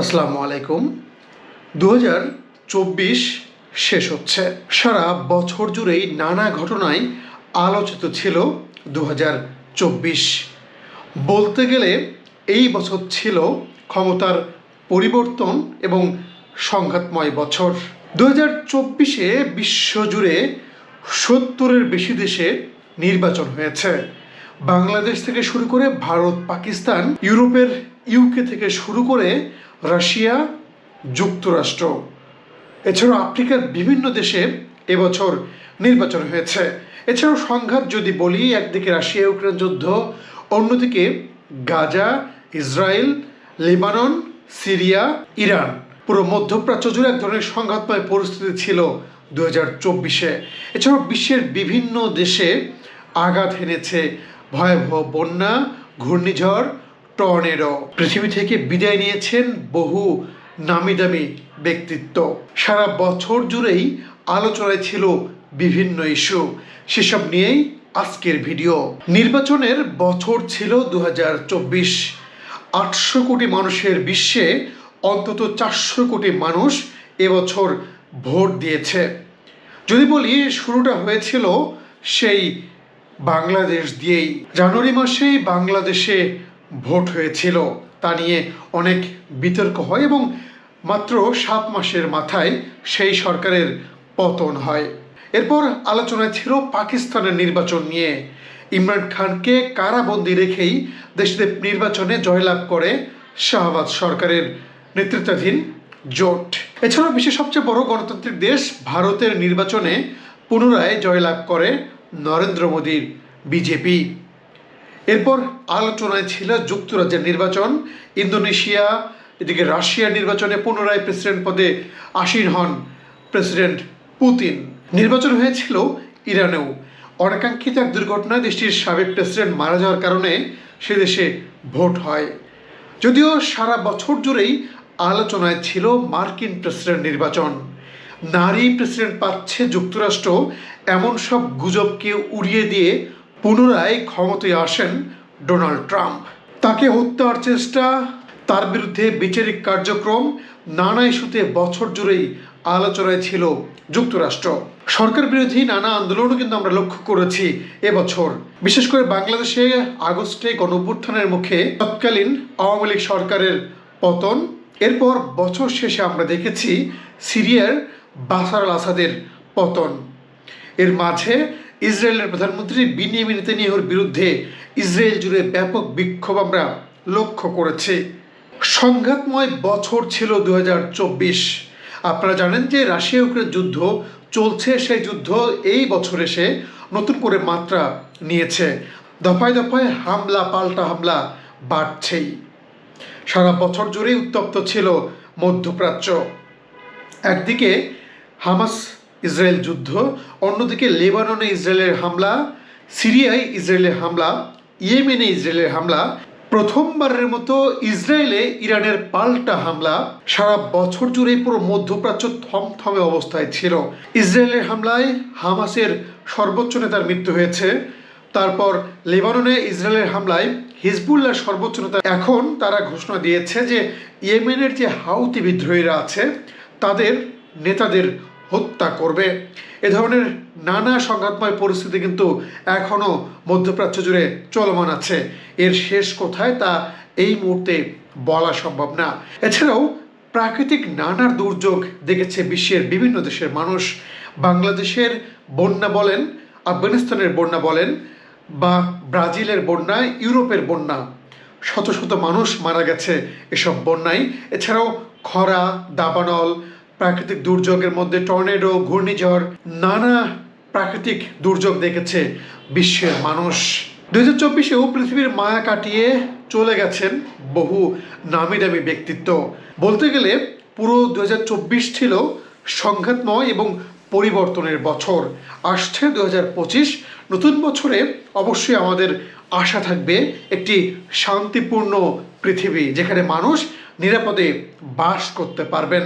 আসসালামু আলাইকুম। দু চব্বিশ শেষ হচ্ছে। সারা বছর জুড়েই নানা ঘটনায় আলোচিত ছিল দু চব্বিশ। বলতে গেলে এই বছর ছিল ক্ষমতার পরিবর্তন এবং সংঘাতময় বছর। দু হাজার চব্বিশে বিশ্বজুড়ে সত্তরের বেশি দেশে নির্বাচন হয়েছে। বাংলাদেশ থেকে শুরু করে ভারত, পাকিস্তান, ইউরোপের ইউকে থেকে শুরু করে রাশিয়া যুক্তরাষ্ট্র। এছাড়াও আফ্রিকার বিভিন্ন দেশে এবছর নির্বাচন হয়েছে। এছাড়াও সংঘাত যদি বলি, একদিকে রাশিয়া ইউক্রেন যুদ্ধ, অন্যদিকে Gaza, Israel, Lebanon, Syria, Iran. পুরো মধ্যপ্রাচ্য জুড়ে এক ধরনের সংঘাতময় পরিস্থিতি ছিল দু হাজার চব্বিশে। এছাড়াও বিশ্বের বিভিন্ন দেশে আঘাত এনেছে ভয়াবহ বন্যা, ঘূর্ণিঝড়, টর্নেডো। পৃথিবী থেকে বিদায় নিয়েছেন বহু নামি দামি ব্যক্তিত্ব। সারা বছর জুড়েই আলোচনায় ছিল বিভিন্ন ইস্যু। সেসব নিয়েই আজকের ভিডিও। নির্বাচনের বছর ছিল দু হাজার চব্বিশ। আটশো কোটি মানুষের বিশ্বে অন্তত চারশো কোটি মানুষ এবছর ভোট দিয়েছে। যদি বলি শুরুটা হয়েছিল সেই বাংলাদেশ দিয়েই। জানুয়ারি মাসেই বাংলাদেশে ভোট হয়েছিল। তা নিয়ে অনেক বিতর্ক হয় এবং মাত্র সাত মাসের মাথায় সেই সরকারের পতন হয়। এরপর আলোচনায় ছিল পাকিস্তানের নির্বাচন নিয়ে। ইমরান খানকে কারাবন্দি রেখেই দেশটিতে নির্বাচনে জয়লাভ করে শাহবাজ সরকারের নেতৃত্বাধীন জোট। এছাড়াও বিশ্বের সবচেয়ে বড় গণতান্ত্রিক দেশ ভারতের নির্বাচনে পুনরায় জয়লাভ করে নরেন্দ্র মোদীর বিজেপি। এরপর আলোচনায় ছিল যুক্তরাজ্যের নির্বাচন। ইন্দোনেশিয়া, এদিকে রাশিয়ার নির্বাচনে পুনরায় প্রেসিডেন্ট পদে আসীন হন প্রেসিডেন্ট পুতিন। নির্বাচন হয়েছিল ইরানেও। অনাকাঙ্ক্ষিত এক দুর্ঘটনায় দেশটির সাবেক প্রেসিডেন্ট মারা যাওয়ার কারণে সে দেশে ভোট হয়। যদিও সারা বছর জুড়েই আলোচনায় ছিল মার্কিন প্রেসিডেন্ট নির্বাচন। নারী প্রেসিডেন্ট পাচ্ছে যুক্তরাষ্ট্র, এমন সব গুজবকে উড়িয়ে দিয়ে পুনরায় ক্ষমতায় আসেন ডোনাল্ড ট্রাম্প। তাকে হত্যার চেষ্টা, তার বিরুদ্ধে বিচারিক কার্যক্রম, নানা ইস্যুতে বছর জুড়েই আলোচনায় ছিল যুক্তরাষ্ট্র। সরকার বিরোধী নানা আন্দোলনও কিন্তু আমরা লক্ষ্য করেছি এবছর। বিশেষ করে বাংলাদেশে আগস্টে গণঅভ্যুত্থানের মুখে তৎকালীন আওয়ামী লীগ সরকারের পতন। এরপর বছর শেষে আমরা দেখেছি সিরিয়ার বাসার আল আসাদের পতন। এর মাঝে ইসরায়েলের প্রধানমন্ত্রী বিনিয়ামিন নেতানিয়াহুর বিরুদ্ধে ইসরায়েল জুড়ে ব্যাপক বিক্ষোভ আমরা লক্ষ্য করেছি। সংঘাতময় বছর ছিল দু হাজার চব্বিশ। আপনারা জানেন যে রাশিয়া ইউক্রেন যুদ্ধ চলছে, সেই যুদ্ধ এই বছর এসে নতুন করে মাত্রা নিয়েছে। দফায় দফায় হামলা, পাল্টা হামলা বাড়ছেই। সারা বছর জুড়েই উত্তপ্ত ছিল মধ্যপ্রাচ্য। একদিকে হামাস ইসরায়েল যুদ্ধ, অন্যদিকে লেবাননে ইসরায়েলের হামলা, সিরিয়ায় ইসরায়েলের হামলা, ইয়েমেনে ইসরায়েলের হামলা, প্রথমবারের মতো ইসরায়েলে ইরানের পাল্টা হামলা সারা বছর জুড়ে পুরো মধ্যপ্রাচ্য থমথমে অবস্থায় ছিল। ইসরায়েলের হামলায় হামাসের সর্বোচ্চ নেতার মৃত্যু হয়েছে। তারপর লেবাননে ইসরায়েলের হামলায় হিজবুল্লাহ সর্বোচ্চ নেতা। এখন তারা ঘোষণা দিয়েছে যে ইয়েমেনের যে হাউতি বিদ্রোহীরা আছে, তাদের নেতাদের হত্যা করবে। এ ধরনের নানা সংঘাতময় পরিস্থিতি কিন্তু এখনও মধ্যপ্রাচ্য জুড়ে চলমান আছে। এর শেষ কোথায় তা এই মুহূর্তে বলা সম্ভব না। এছাড়াও প্রাকৃতিক নানা দুর্যোগ দেখেছে বিশ্বের বিভিন্ন দেশের মানুষ। বাংলাদেশের বন্যা বলেন, আফগানিস্তানের বন্যা বলেন বা ব্রাজিলের বন্যা, ইউরোপের বন্যা। শত শত মানুষ মারা গেছে এসব বন্যায়। এছাড়াও খরা, দাবানল প্রাকৃতিক দুর্যোগের মধ্যে টর্নেডো, ঘূর্ণিঝড়, নানা প্রাকৃতিক দুর্যোগ দেখেছে বিশ্বের মানুষ। দুই হাজার চব্বিশেও পৃথিবীর মায়া কাটিয়ে চলে গেছেন বহু নামি দামি ব্যক্তিত্ব। বলতে গেলে পুরো দু হাজার চব্বিশ ছিল সংঘাতময় এবং পরিবর্তনের বছর। আসছে দু হাজার পঁচিশ, নতুন বছরে অবশ্যই আমাদের আশা থাকবে একটি শান্তিপূর্ণ পৃথিবী, যেখানে মানুষ নিরাপদে বাস করতে পারবেন।